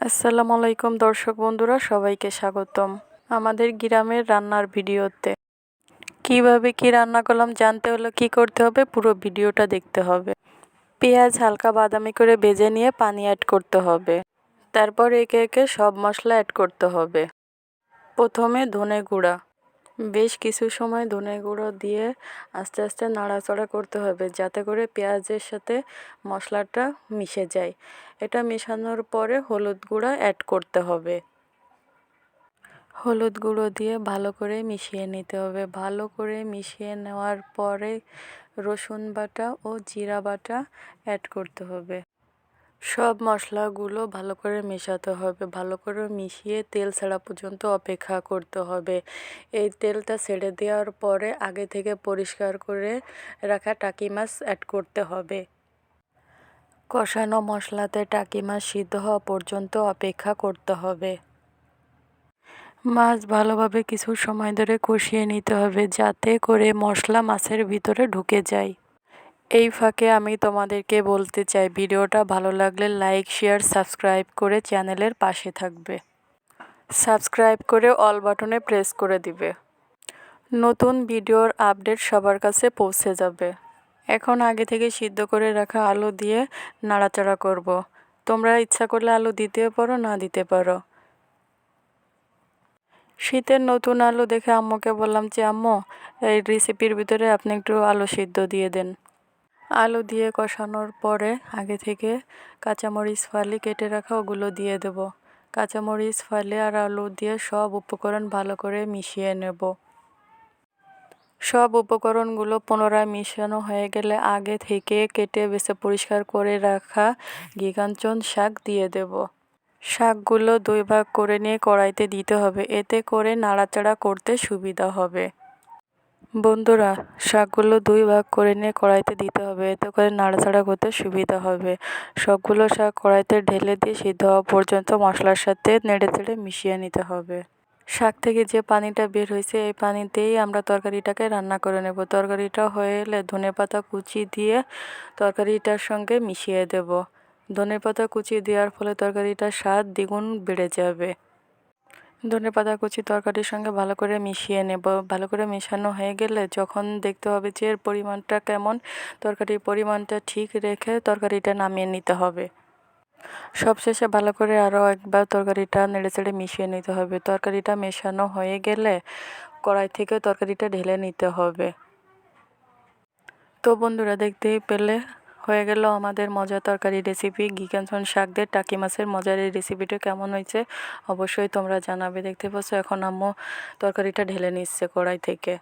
আসসালামু আলাইকুম, দর্শক বন্ধুরা, সবাইকে স্বাগতম আমাদের গ্রামের রান্নার ভিডিওতে। কীভাবে কি রান্না করলাম জানতে হলে কি করতে হবে, পুরো ভিডিওটা দেখতে হবে। পেঁয়াজ হালকা বাদামি করে ভেজে নিয়ে পানি অ্যাড করতে হবে। তারপর একে একে সব মশলা অ্যাড করতে হবে। প্রথমে ধনে গুঁড়া। বেশ কিছু সময় ধনে গুঁড়ো দিয়ে আস্তে আস্তে নাড়াচাড়া করতে হবে যাতে করে পেঁয়াজের সাথে মশলাটা মিশে যায়। এটা মেশানোর পরে হলুদ গুঁড়া অ্যাড করতে হবে। হলুদ গুঁড়ো দিয়ে ভালো করে মিশিয়ে নিতে হবে। ভালো করে মিশিয়ে নেওয়ার পরে রসুন বাটা ও জিরা বাটা অ্যাড করতে হবে। সব মশলাগুলো ভালো করে মেশাতে হবে, ভালো করে মিশিয়ে তেল ছাড়া পর্যন্ত অপেক্ষা করতে হবে। এই তেলটা ছেড়ে দেওয়ার পরে আগে থেকে পরিষ্কার করে রাখা টাকি মাছ অ্যাড করতে হবে। কষানো মশলাতে টাকি মাছ সিদ্ধ হওয়া পর্যন্ত অপেক্ষা করতে হবে। মাছ ভালোভাবে কিছু সময় ধরে কষিয়ে নিতে হবে যাতে করে মশলা মাছের ভিতরে ঢুকে যায়। এই ফাঁকে আমি তোমাদেরকে বলতে চাই, ভিডিওটা ভালো লাগলে লাইক, শেয়ার, সাবস্ক্রাইব করে চ্যানেলের পাশে থাকবে। সাবস্ক্রাইব করে অল বাটনে প্রেস করে দিবে। নতুন ভিডিওর আপডেট সবার কাছে পৌঁছে যাবে। এখন আগে থেকে সিদ্ধ করে রাখা আলু দিয়ে নাড়াচাড়া করব। তোমরা ইচ্ছা করলে আলু দিতে পারো, না দিতে পারো। শীতের নতুন আলু দেখে আম্মুকে বললাম যে, আম্মু, এই রেসিপির ভিতরে আপনি একটু আলু সিদ্ধ দিয়ে দেন। আলু দিয়ে কষানোর পরে আগে থেকে কাঁচামরিচ ফালি কেটে রাখা ওগুলো দিয়ে দেব। কাঁচামরিচ ফালি আর আলু দিয়ে সব উপকরণ ভালো করে মিশিয়ে নেব। সব উপকরণগুলো পুনরায় মিশানো হয়ে গেলে আগে থেকে কেটে বেছে পরিষ্কার করে রাখা গিগাঞ্চন শাক দিয়ে দেব। শাকগুলো দুই ভাগ করে নিয়ে কড়াইতে দিতে হবে। এতে করে নাড়াচাড়া করতে সুবিধা হবে। বন্ধুরা, শাকগুলো দুই ভাগ করে নিয়ে কড়াইতে দিতে হবে। এতে করে নাড়াচাড়া করতে সুবিধা হবে। সবগুলো শাক কড়াইতে ঢেলে দিয়ে সিদ্ধ হওয়া পর্যন্ত মশলার সাথে নেড়ে চেড়ে মিশিয়ে নিতে হবে। শাক থেকে যে পানিটা বের হয়েছে, এই পানিতেই আমরা তরকারিটাকে রান্না করে নেব। তরকারিটা হয়ে এলে ধনে পাতা কুচি দিয়ে তরকারিটার সঙ্গে মিশিয়ে দেব। ধনে পাতা কুচি দেওয়ার ফলে তরকারিটার স্বাদ দ্বিগুণ বেড়ে যাবে। ধনে পাতা, কুচি তরকারির সঙ্গে ভালো করে মিশিয়ে নেব। ভালো করে মেশানো হয়ে গেলে যখন দেখতে হবে যে এর পরিমাণটা কেমন, তরকারির পরিমাণটা ঠিক রেখে তরকারিটা নামিয়ে নিতে হবে। সবশেষে ভালো করে আরও একবার তরকারিটা নেড়ে চেড়ে মিশিয়ে নিতে হবে। তরকারিটা মেশানো হয়ে গেলে কড়াই থেকে তরকারিটা ঢেলে নিতে হবে। তো বন্ধুরা, দেখতেই পেলে হয়ে গেল আমাদের মজা তরকারি রেসিপি গিকানসন শাক দিয়ে টাকি মাছের মজার এই রেসিপিটা কেমন হয়েছে অবশ্যই তোমরা জানাবে। দেখতে পাচ্ছ, এখন আম্মু তরকারিটা ঢেলে নিচ্ছে কড়াই থেকে।